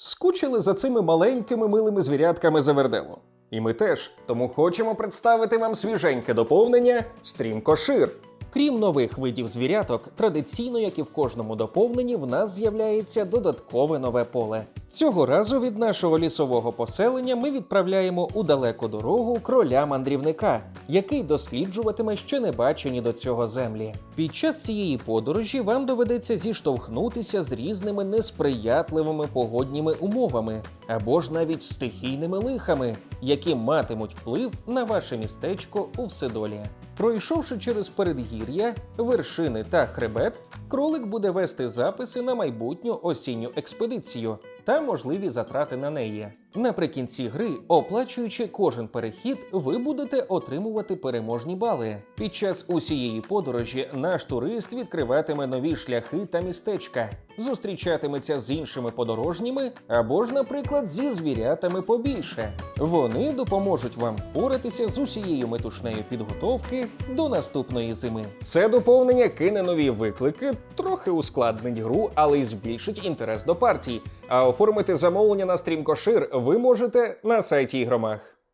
Скучили за цими маленькими милими звірятками Завердело. І ми теж, тому хочемо представити вам свіженьке доповнення стрімкошир. Крім нових видів звіряток, традиційно, як і в кожному доповненні, в нас з'являється додаткове нове поле. Цього разу від нашого лісового поселення ми відправляємо у далеку дорогу кроля мандрівника, який досліджуватиме ще не бачені до цього землі. Під час цієї подорожі вам доведеться зіштовхнутися з різними несприятливими погодніми умовами або ж навіть стихійними лихами, які матимуть вплив на ваше містечко у Вседолі. Пройшовши через передгір'я, вершини та хребет, кролик буде вести записи на майбутню осінню експедицію та можливі затрати на неї. Наприкінці гри, оплачуючи кожен перехід, ви будете отримувати переможні бали. Під час усієї подорожі наш турист відкриватиме нові шляхи та містечка, зустрічатиметься з іншими подорожніми або ж, наприклад, зі звірятами побільше. Вони допоможуть вам впоратися з усією метушнею підготовки до наступної зими. Це доповнення кине нові виклики, трохи ускладнить гру, але й збільшить інтерес до партій. А оформити замовлення на стрімкошир ви можете на сайті ігромах.